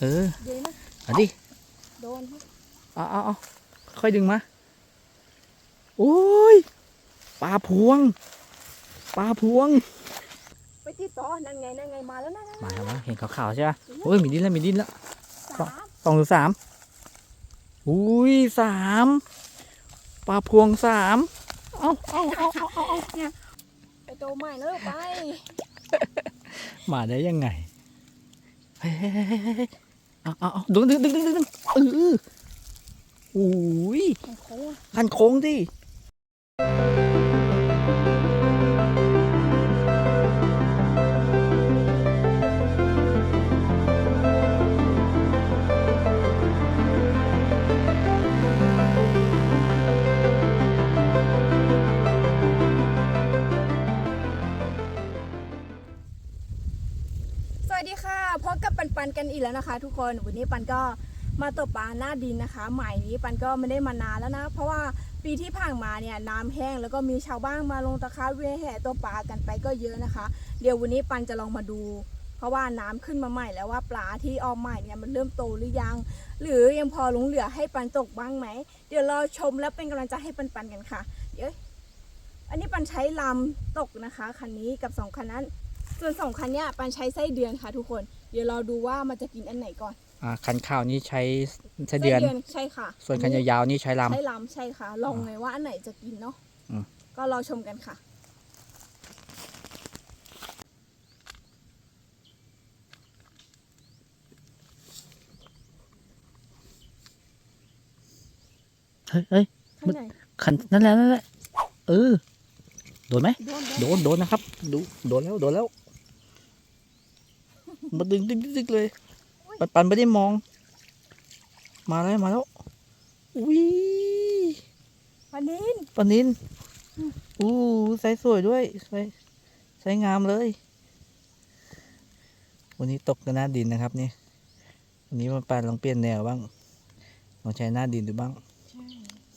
เออเดี๋ยวนะเอาดิโดนครับเอาเอาเอาค่อยดึงมา โอ้ยปลาพวงปลาพวง ไปที่ต่อนั่นไงนั่นไงมาแล้วนะมาแล้วมั้งเห็นขาวๆใช่ปะโอ้ยมีดิ้นแล้วมีดิ้นแล้วสามสองหรือสามอุ้ยสามปลาพวงสามเอาเอาเอาเอาเอาเอาเนี่ยไปโตใหม่แล้วไป มาได้ยังไงเฮ้ย เฮ้ยเฮ้ยเฮ้ยเฮ้ยเอาเอาเอาดึงดึงดึงดึงดึงเอออุ้ยโอ้โหคันโค้งดิ วัสดีค่ะพบกับปันปันกันอีกแล้วนะคะ ทุกคนวันนี้ปันก็มาตกปลาหน้าดินนะคะใหม่นี้ปันก็ไม่ได้มานานแล้วนะ เพราะว่าปีที่ผ่านมาเนี่ยน้ำแห้งแล้วก็มีชาวบ้านมาลงตะค้าเวแห่ตัวปลากันไปก็เยอะนะคะ เดี๋ยววันนี้ปันจะลองมาดู เพราะว่าน้ำขึ้นมาใหม่แล้วว่าปลาที่ออกใหม่เนี่ยมันเริ่มโตหรือยัง หรือยังพอหลงเหลือให้ปันตกบ้างไหมเดี๋ยวเราชมและเป็นกำลังใจให้ปันปันกันค่ะเดี๋ยวอันนี้ปันใช้ลำตกนะคะคันนี้กับสองคันนั้น ส่วนสองคันเนี้ยปันใช้ไส้เดือนค่ะทุกคน เดี๋ยวเราดูว่ามันจะกินอันไหนก่อนอ่าคันข้าวนี้ใช้ไส้เดือน ใช่ค่ะ ส่วนคันยาวๆนี่ใช้ลใช้ลำใช่ค่ะ ลองไงว่าอันไหนจะกินเนาะอืมก็รอชมกันค่ะำเฮ้ยเฮ้ยข้างในคันนั่นแหละนั่นแหละเออ โดนไหม โดน โดนโดนโดนนะครับ ดู โดนแล้ว โดนแล้ว มาดึงดึงดึงดึงเลย ปันปันไม่ได้มอง มาแล้วมาแล้วอุ้ยวันนี้ปลานินอืมอู้ไซส์สวยด้วยไซส์ไซส์งามเลย วันนี้ตกกันหน้าดินนะครับนี่วันนี้มันปลาลองเปลี่ยนแนวบ้างลองใช้หน้าดินดูบ้างใช่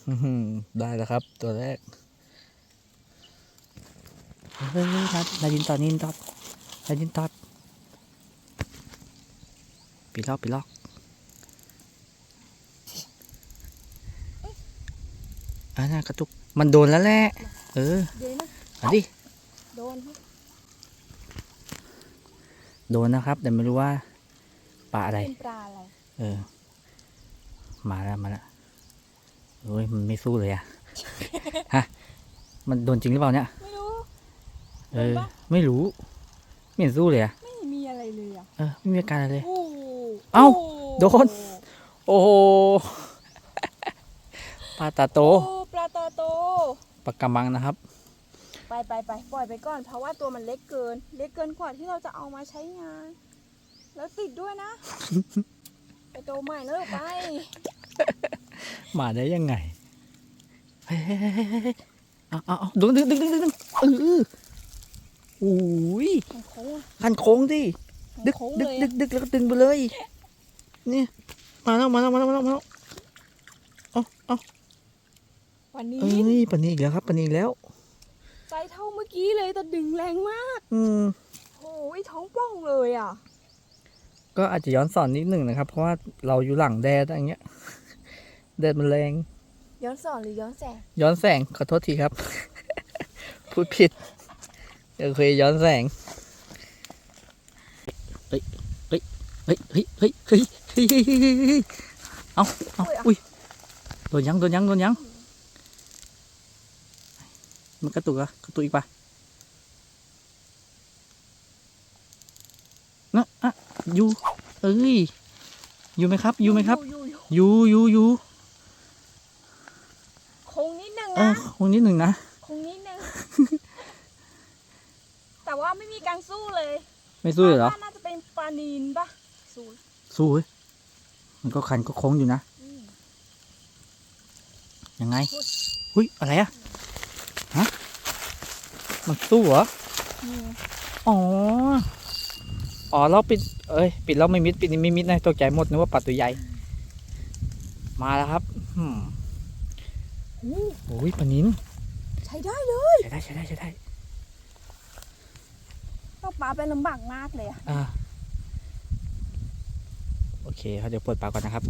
อื้อหือได้แล้วครับ ตัวแรกเฮ้ยๆนานาดินตอดนินตอดนาดินตอด ปีลอกปีลอกอ่าน่ากระตุก มันโดนแล้วแหละ เออเดี๋ยวนะเอาดิ โดนครับโดนนะครับ แต่ไม่รู้ว่าปลาอะไรเป็นปลาอะไร เออ มาแล้วมาแล้วโอ้ยมันไม่สู้เลยอะฮะ มันโดนจริงหรือเปล่าเนี่ย ไม่รู้ เออโดนปะไม่รู้ ไม่เห็นสู้เลยอะไม่มีอะไรเลยอะเออ ไม่มีอาการอะไรเลยโอ้ เอ้าโโดน โอ้โหปลาตาโตโอ้ปลาตาโตปลากระมังนะครับ ไปไปไปปล่อยไปก่อน เพราะว่าตัวมันเล็กเกิน เล็กเกินกว่าที่เราจะเอามาใช้งาน แล้วติดด้วยนะ ไปโตใหม่แล้วไป มาได้ยังไงเฮ้ยเฮ้ยเฮ้ยเฮ้ยเฮ้ยเอาเอาเอาดึงดึงดึงดึงดึงดึงเอออุ้ยโค้งคันโค้งดิดึกโค้งดึเลกยดึกดึกแล้วก็ดึงไปเลย นี่มาแล้วมาแล้วมาแล้วมาแล้วมาแล้วเอาเอาวันนี้เอ้ยปันนี้อีกแล้วครับปันนี้อีกแล้วใจเท่าเมื่อกี้เลยแต่ดึงแรงมาก อืมโอ้ยท้องป่องเลยอะ ก็อาจจะย้อนสอนนิดหนึ่งนะครับ เพราะว่าเราอยู่หลังแดดอย่างเงี้ยแดดมันแรง ย้อนสอนหรือย้อนแสง ย้อนแสงขอโทษทีครับ พูดผิดโอเคย้อนแสงเฮ้ยเฮ้ยเฮ้ยเฮ้ยเฮ้ย เฮ้ยเฮ้ยเฮ้ยเฮ้ยเฮ้ยเฮ้ยเอาเอาอุ้ยโดนยังโดนยังโดนยังมันกระตุกอะกระตุกอีกปะนะอะอยู่เอ้ยอยู่ไหมครับอยู่ไหมครับอยู่อยู่อยู่อยู่อยู่คงนิดนึงเออนะคงนิดหนึ่งนะคงนิดนึงแต่ว่าไม่มีการสู้เลยไม่สู้เลยเหรอ ว่าน่าจะเป็นปลานีนปะสู้สู้เว้ย มันก็คันก็โค้งอยู่นะอืมยังไงอุ๊ยหุ้ย อะไรอะฮะ มันสู้เหรอนี่อ๋อ อ๋อ เราปิด เอ้ย ปิดแล้วไม่มิด ปิดนี่ไม่มิดนะ ตกใจหมดนึกว่าปลาตัวใหญ่ มาแล้วครับอืมอู้โอ้ยปลานินใช้ได้เลย ใช้ได้ใช้ได้ใช้ได้ต้องปลาเป็นลำบากมากเลยอะอ่า โอเคเขาจะปลดปลาก่อนนะครับ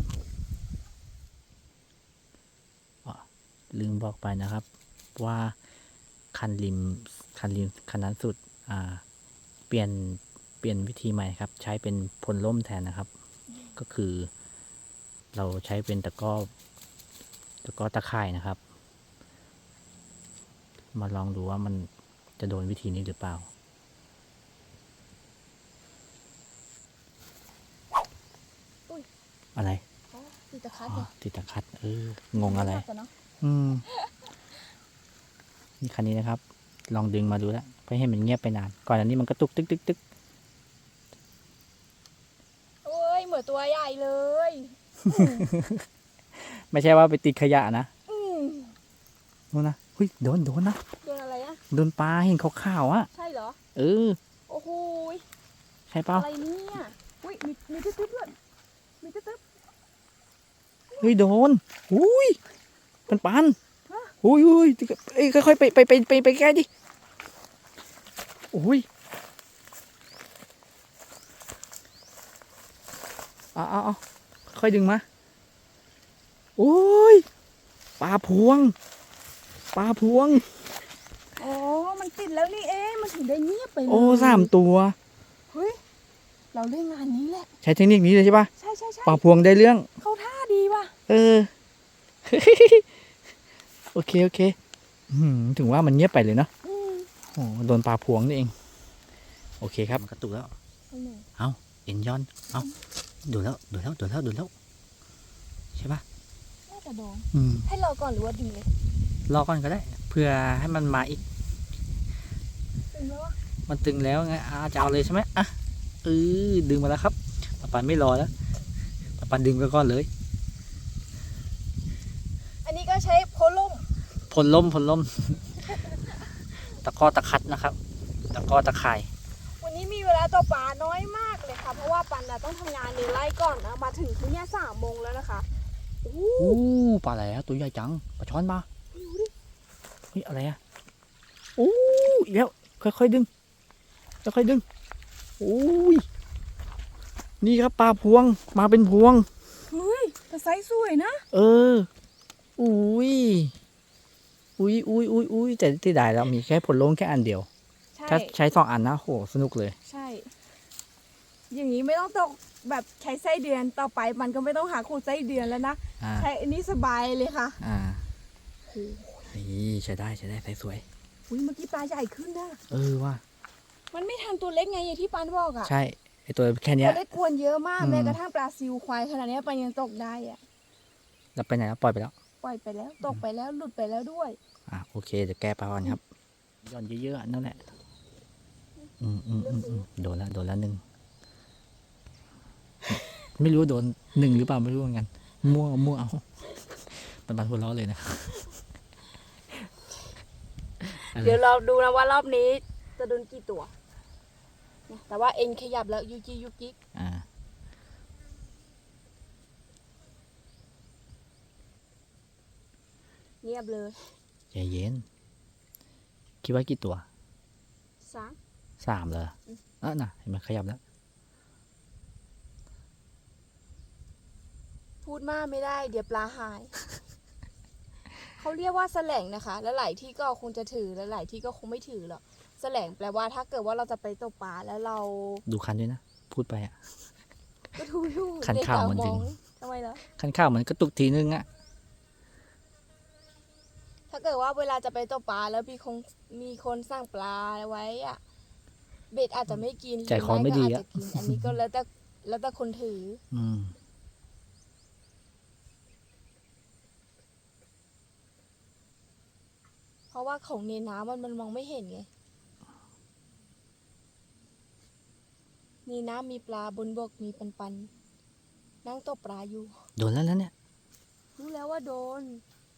ลืมบอกไปนะครับ ว่าคันริมคันริมคันนั้นสุดอ่าเปลี่ยนเปลี่ยนวิธีใหม่ครับ ใช้เป็นพลล่มแทนนะครับ ก็คือ เราใช้เป็นตะก้อตะก้อตะข่ายนะครับ มาลองดูว่ามันจะโดนวิธีนี้หรือเปล่า อะไรอ๋อติดตะคัดอ๋อเนี่ยติดตะคัดเอองงอะไรม่ทันกันเนอืมนี่คันนี้นะครับ ลองดึงมาดูแล้วเพื่อให้มันเงียบไปนาน ก่อนอันนี้มันก็ตุกตึกตึกตึกโอ้ยเหมือนตัวใหญ่เลย ไม่ใช่ว่าไปติดขยะนะอืมนู่นนะเฮ้ยโดนโดนนะโดนอะไรอะโดนปลาเห็นขาวๆอะใช่เหรอเออโอ้โหยใช่เปล่าอะไรเนี่ยอุ้ยมีมีตึ๊บตึ๊บด้วยมีตึ๊บตึ๊บ เฮ้ยโดนอุ้ยปันปันอุ้ยอุ้ยเอ้ยค่อยๆไปไปไปไปไปใกล้ดิอุ้ยเอาเอาเอาค่อยดึงมาโอ้ยปลาพวงปลาพวงอ๋อมันติดแล้วนี่เองมันถึงได้เงียบไปเลยโอ้สามตัวเฮ้ยเราเล่นงานนี้แหละ ใช้เทคนิคนี้เลยใช่ปะใช่ใช่ใช่ปลาพวงได้เรื่อง เขาท่า ดีว่ะ เออ โอเค โอเคอืมถึงว่ามันเงียบไปเลยเนาะอืมโอ้โดนปลาพวงนี่เอง โอเคครับ มันกระตุกแล้ว เอาหนึ่งเอ็นย้อน เอาดูแล้วดูแล้วดูแล้วดูแล้ว ใช่ปะน่าจะโดนอืมให้เราก่อนหรือว่าดีเลยรอก่อนก็ได้ เพื่อให้มันมาอีกตึงแล้ววะมันตึงแล้วไงอาจะเอาเลยใช่ไหมอะเออดึงมาแล้วครับปะปันไม่รอแล้วปะปันดึงไปก่อนเลย อันนี้ก็ใช้โพล่ม ผลล่มผลล่มตะกร้อตะคัดนะครับ ตะกร้อตะข่าย วันนี้มีเวลาต่อปลาน้อยมากเลยค่ะ เพราะว่าปันน่ะต้องทำงานในไร่ก่อนนะมาถึงที่เนี่ยสามโมงแล้วนะคะโอ้โหโอ้ปลาอะไรอะตัวใหญ่จังปลาช้อนปลาดูดิเฮ้ยอะไรอะโอ้อีกแล้วค่อยๆดึงค่อยๆดึงโอ้ยนี่ครับปลาพวงมาเป็นพวง เฮ้ยแต่ไซส์สวยนะ เอออุ้ย อุ้ยอุ้ยอุ้ยอุ้ยแต่ที่ได้แล้วมีแค่ผลลงแค่อันเดียว ใช่ถ้าใช้สองอันนะโหสนุกเลย ใช่ อย่างนี้ไม่ต้องตกแบบใช้ไส้เดือนต่อไปมันก็ไม่ต้องหาขูดไส้เดือนแล้วนะอ่า ใช้อันนี้สบายเลยค่ะอ่า นี่ใช้ได้ใช้ได้ใส่สวย อุ้ยเมื่อกี้ปลาใหญ่ขึ้นนะเออว่า มันไม่ทันตัวเล็กไงอย่างที่ปันบอกอะ ใช่ไอตัวแค่ตัเนี้ยวเล็กกวนเยอะมากอืม แม้กระทั่งปลาซิวควายขนาดเนี้ยปันยังตกได้อะเราไปไหนแล้วปล่อยไปแล้ว ปล่อยไปแล้ว ตกไปแล้วหลุดไปแล้วด้วย อะโอเคเดี๋ยวแก้ปลาก่อนครับย้อนเยอะๆนั่นแหละ อืมอืมอืมอืมโดนแล้วโดนแล้วหนึ่งไม่รู้ว่าโดนหนึ่งหรือเปล่าไม่รู้เหมือนกัน มั่วมั่วเอาปันปันหัวเราะเลยนะอะไรเดี๋ยวเราดูนะว่ารอบนี้จะโดนกี่ตัวเนี่ยแต่ว่าเอ็นขยับแล้วยุกยิกยุกยิกอ่า เงียบเลยใจเย็น คิดว่ากี่ตัวสามสามเลยอืมเออน่ะเห็นไหมขยับแล้ว พูดมากไม่ได้ เดี๋ยวปลาหาย เขาเรียกว่าแสลงนะคะ และหลายที่ก็คงจะถือและหลายที่ก็คงไม่ถือหรอกแสลงแปลว่าถ้าเกิดว่าเราจะไปตกปลาแล้วเรา ดูคันด้วยนะ พูดไปอะก็ทูยู่ขันข่าวมันถึงทำไมล่ะคันข้าวมันกระตุกทีนึงอะ ถ้าเกิดว่าเวลาจะไปตกปลาแล้วมีคงมีคนสั่งปลาไว้อะเบ็ดอาจจะไม่กินใจคอไม่ดีหรือะอาจจะกินอันนี้ก็แล้วแต่แล้วแต่คนถือ อืม เพราะว่าของในน้ำมันมันมองไม่เห็นไงในน้ำมีปลาบนบกมีปันปันๆนั่งตกปลาอยู่ โดนแล้วแล้วเนี่ย รู้แล้วว่าโดน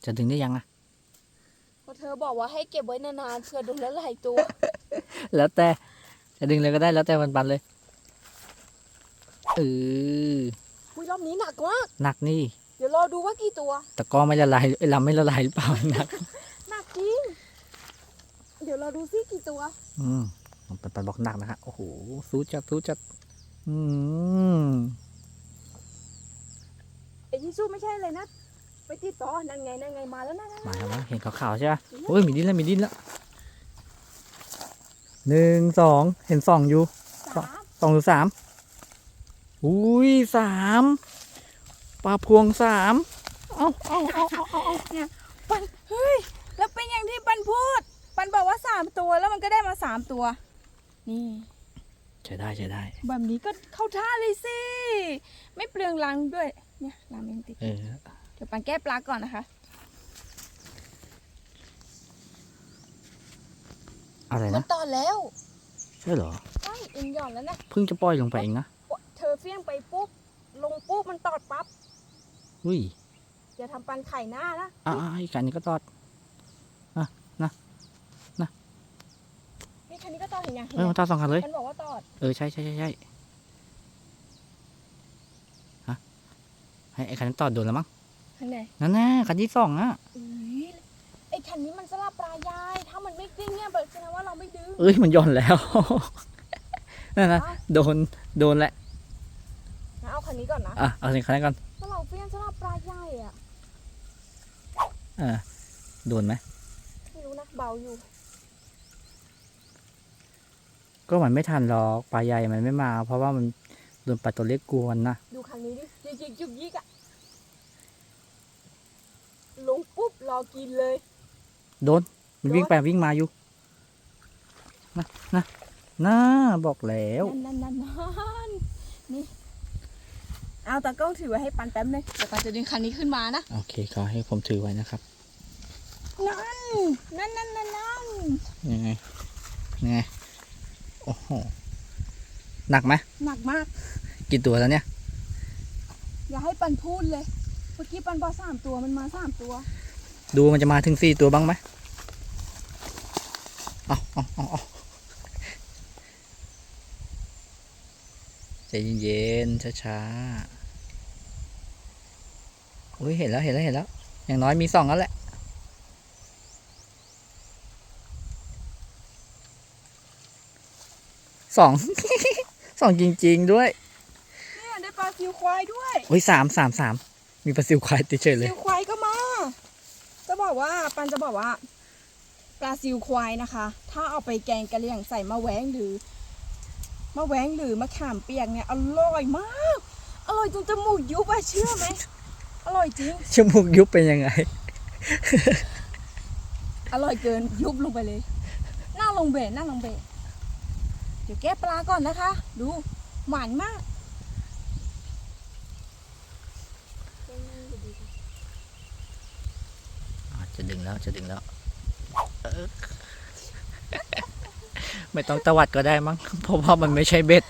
จะดึงได้ยังอะ เพราะเธอบอกว่าให้เก็บไว้นานๆเผื่อโดนแล้วหลายตัว แล้วแต่จะดึงเลยก็ได้แล้วแต่มันปันๆเลยเอออุ้ยรอบนี้หนักมากหนักนี่ เดี๋ยวรอดูว่ากี่ตัว แต่ก็ไม่ละลายเอ้ยลำไม่ละลายหรือเปล่าหนักหนักจริง เดี๋ยวเราดูซิกี่ตัว อืมปันปันบอกหนักนะฮะโอ้โหสู้จัดสู้จัดอืมอ้ยิซูไม่ใช่เลยนะ ไปติดต่อนั่นไงนั่นไงมาแล้วนะนั่นมาแล้วมั้งเห็นขาวๆใช่ปะโอ้ยมีดิ้นแล้วมีดิ้นแล้วหนึ่งสองเห็นสองอยู่สามสองหรือสามอุ้ยสามปลาพวงสามเอาเอาเอาเอาเอาเอาเนี่ยปันเฮ้ยแล้วเป็นอย่างที่ปันพูด ปันบอกว่าสามตัวแล้วมันก็ได้มาสามตัว นี่ใช้ได้ใช้ได้ แบบนี้ก็เข้าท่าเลยสิ ไม่เปลืองรังด้วย เนี่ยรังยังติดเออเดี๋ ยวปันแก้ปลาก่อนนะคะ อะไรมันะนตอนแล้ว ใช่เหรอ ใช่เอ็นหย่อนแล้วนะเพิ่งจะปล่อยลงไปเองนะ เธอเฟี้ยงไปปุ๊บ ลงปุ๊บมันตอดปั๊บอุ้ยอย่าทำปันไข่หน้านะอ่าอีกการนี้ก็ตอดนี่คันนี้ก็ตอดเห็นยังเห็นเออยัมางตอดสองคันเลยมันบอกว่าตอด เออใช่ใช่ใช่ใช่ฮะให้ไอ้คันนั้นตอดโดนแล้วมั้ง ข้างในนั่นแน่คันที่สองอะอุ้ยไอ้คันนี้มันสลับปลายาย ถ้ามันไม่กลิ้งเนี่ยแบบแสดงว่าเราไม่ดึง เอ้ยมันย่อนแล้ว นั่นนะเอาโดนโดนแหละงั้นเอาคันนี้ก่อนนะอะเอาสิคันนั้นก่อนถ้าเราเฟี้ยงสลับปลายายอะเออโดนไหมไม่รู้นะเบาอยู่ ก็มันไม่ทันหรอกปลาใหญ่มันไม่มา เพราะว่ามันโดนปลาตัวเล็กกวนนะ ดูคันนี้ดิยิกยิกยิกยิกอะ ลงปุ๊บรอกินเลย โดน มันวิ่งไปวิ่งมาอยู่นะนะน่าบอกแล้วนั่นนั่นนั่นนั่นนี่เอาตากล้องถือไว้ให้ปันแป๊บนึงเดี๋ยวปันจะดึงคันนี้ขึ้นมานะ โอเคขอให้ผมถือไว้นะครับ นั่น นั่นนั่นนั่นนั่นยังไงยังไงโอ้โหหนักไหมหนักมาก กี่ตัวแล้วเนี่ย อย่าให้ปันพูดเลย เมื่อกี้ปันบอกสามตัวมันมาสามตัว ดูมันจะมาถึงสี่ตัวบ้างไหมเอาเอาเอาเอาใจเย็นๆช้าๆอุ้ยเห็นแล้วเห็นแล้วเห็นแล้ว อย่างน้อยมีสองแล้วแหละสองสองจริง ๆ ด้วย เนี่ยได้ปลาซิวควายด้วย โอ้ยสามสามสาม มีปลาซิวควายติดเฉยเลย ซิวควายก็มา จะบอกว่าปันจะบอกว่า ปลาซิวควายนะคะ ถ้าเอาไปแกงกะเหรี่ยงใส่มะแหวงหรือมะแหวงหรือมะขามเปียกเนี่ยอร่อยมาก อร่อยจนจมูกยุบอะเชื่อไหมอร่อยจริงจมูกยุบเป็นยังไง อร่อยเกินยุบลงไปเลยหน้าลงเบะหน้าลงเบะเดี๋ยวแก้ปลาก่อนนะคะ ดูหวานมาก อะ จะดึงแล้วจะดึงแล้วเออไม่ต้องตวัดก็ได้มั้งเพราะว่ามันไม่ใช่เบ็ด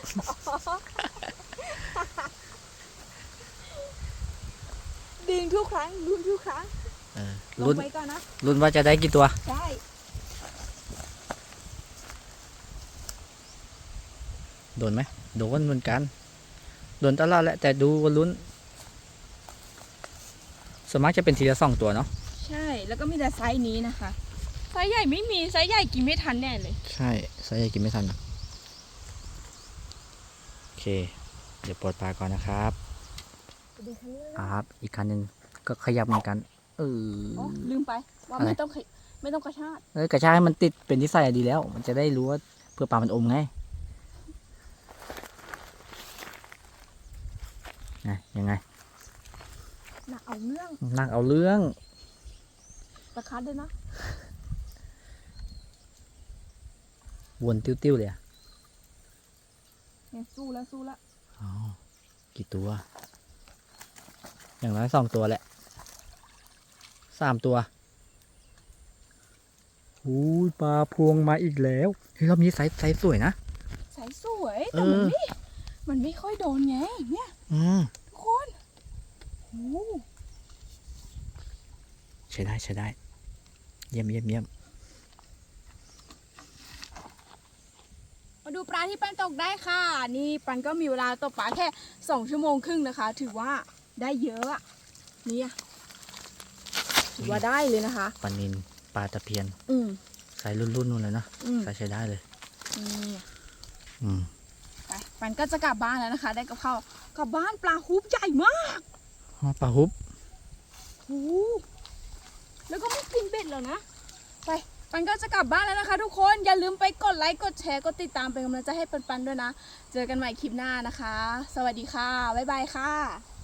ดึงทุกครั้งลุ้นทุกครั้งเออลลุ้งนไปก่อนนะลุ้นว่าจะได้กี่ตัวใช่โดนไหมโดนเหมือนกันโดนตลอดแหละแต่ดูว่าลุ้นสวนมากจะเป็นทีละสองตัวเนาะ ใช่แล้วก็มีแต่ไซส์นี้นะคะไซส์ใหญ่ไม่มีไซส์ใหญ่กินไม่ทันแน่เลย ใช่ไซส์ใหญ่กินไม่ทันนะโอเค เดี๋ยวปลดปลาก่อนนะครับครับ อีกคันหนึ่งก็ขยับเหมือนกันเอออ๋อลืมไปว่าอะไรไม่ต้องขยไม่ต้องกระชากเออกระชากให้มันติดเป็นที่ใส่ดีแล้ว มันจะได้รู้ว่าเพื่อปลามันอมไงไงยังไงหนักเอาเรื่องนักเอาเรื่อง ตะคัดเลยนะวนติ้วๆเลยอะเนี่ยสู้แล้วสู้แล้วอ๋อกี่ตัว อย่างน้อยสองตัวแหละสามตัวอู้ยปลาพวงมาอีกแล้วเฮ้ยรอบนี้ไซส์ไซส์สวยนะไซส์สวยแต่มันเออไม่มันไม่ค่อยโดนไงเนี่ยอืมทุกคนโอ้ใช้ได้ใช้ได้ เยี่ยมเยี่ยมเยี่ยมมาดูปลาที่ปันตกได้ค่ะ นี่ปันก็มีเวลาตกปลาแค่สองชั่วโมงครึ่งนะคะ ถือว่าได้เยอะอะเนี่ยถือว่าได้เลยนะคะปลานินปลาตะเพียน อืมไซส์รุ่นๆนู่นเลยนะอืมไซส์ใช้ได้เลยนี่อืมไปปันก็จะกลับบ้านแล้วนะคะ ได้กับข้าวกลับบ้านปลาฮูบใหญ่มากโหอ๋อปลาฮุบโอ้โห แล้วก็ไม่กินเบ็ดหรอกนะ ไป ปันก็จะกลับบ้านแล้วนะคะ ทุกคน อย่าลืมไปกดไลค์ กดแชร์ กดติดตามเป็นกำลังใจให้ปันๆด้วยนะ เจอกันใหม่คลิปหน้านะคะ สวัสดีค่ะ บ๊ายบายค่ะ